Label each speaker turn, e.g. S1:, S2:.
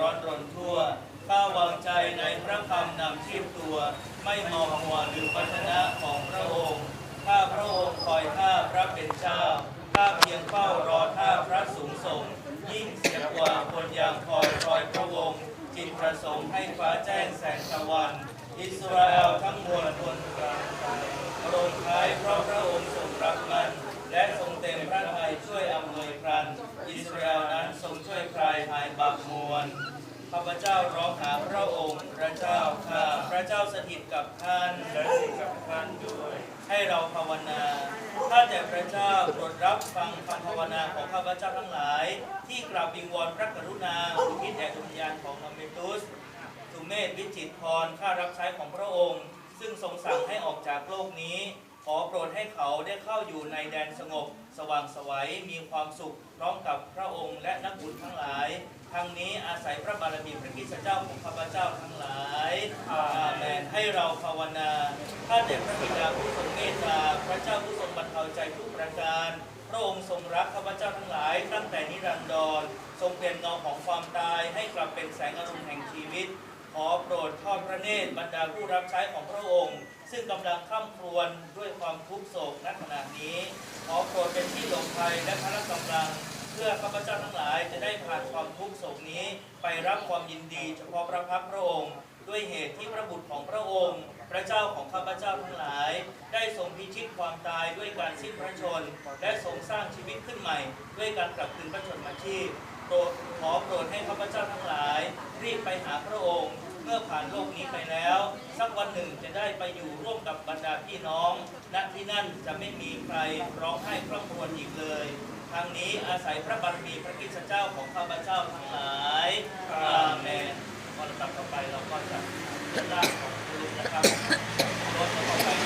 S1: ร้อนรนทั่ว ข้าวางใจในพระคำนำชีพตัว ไม่มองหัวหรือพัฒนะของพระองค์ ข้าพระองค์คอยข้าพระเป็นเจ้า ข้าเพียงเฝ้ารอท่าพระสูงส่ง ยิ่งเสียกว่าคนยางคอยคอยพระองค์ จิตประสงค์ให้ฟ้าแจ้งแสงตะวัน อิสราเอลทั้ง มวลข้าพเจ้าร้องหาพระองค์พระเจ้าข้าพระเจ้าสถิตกับท่านและสถิตกับท่านด้วย ให้เราภาวนาข้าแต่พระเจ้าโปรดรับฟังคำภาวนาของข้าพเจ้าทั้งหลาย ที่กราบวิงวอนพระกรุณาอุทิศแด่ดวงวิญญาณของอเมตุสสุเมธวิจิตพรข้ารับใช้ของพระองค์ ซึ่งทรงสั่งให้ออกจากโลกนี้ ขอโปรดให้เขาได้เข้าอยู่ในแดนสงบ สว่างไสวัยมีความสุขพร้อมกับพระองค์และนักบุญทั้งหลายทั้งนี้อาศัยพระบารมีพระคริสตเจ้าของข้าพเจ้าทั้งหลายอาเมนให้เราภาวนาข้าแต่พระบิดาผู้ทรงเมตตาพระเจ้าผู้ทรงบรรเทาใจทุกประการ พระองค์ทรงรักข้าพเจ้าทั้งหลาย ตั้งแต่นิรันดรทรงเปลี่ยนเงาของความตายให้กลับเป็นแสงอรุณแห่งชีวิต ขอโปรดทอดพระเนตรบรรดาผู้รับใช้ของพระองค์ ซึ่งกำลังข้ามครวญด้วยความทุกข์โศกณขณะนี้ ขอโปรดเป็นที่หลบภัยและพละกำลัง เพื่อข้าพเจ้าทั้งหลายจะได้ผ่านความทุกข์โศกนี้ ไปรับความยินดีเฉพาะพระพักตร์พระองค์ ด้วยเหตุที่พระบุตรของพระองค์ พระเจ้าของข้าพเจ้าทั้งหลาย ได้ทรงพิชิตความตายด้วยการสิ้นพระชน และทรงสร้างชีวิตขึ้นใหม่ ด้วยการกลับคืนพระชนมาชีพโปรดขอโปรดให้ข้าพเจ้าทั้งหลาย รีบไปหาพระองค์เมื่อผ่านโลกนี้ไปแล้ว สักวันหนึ่งจะได้ไปอยู่ร่วมกับบรรดาพี่น้องณที่นั่นจะไม่มีใครร้องไห้คร่ำครวญอีกเลย ทั้งนี้อาศัยพระบารมีพระกิจเจ้าของข้าพเจ้าทั้งหลายอาเมนตันต่อไปเราก็จะร่างของคุณนะครับ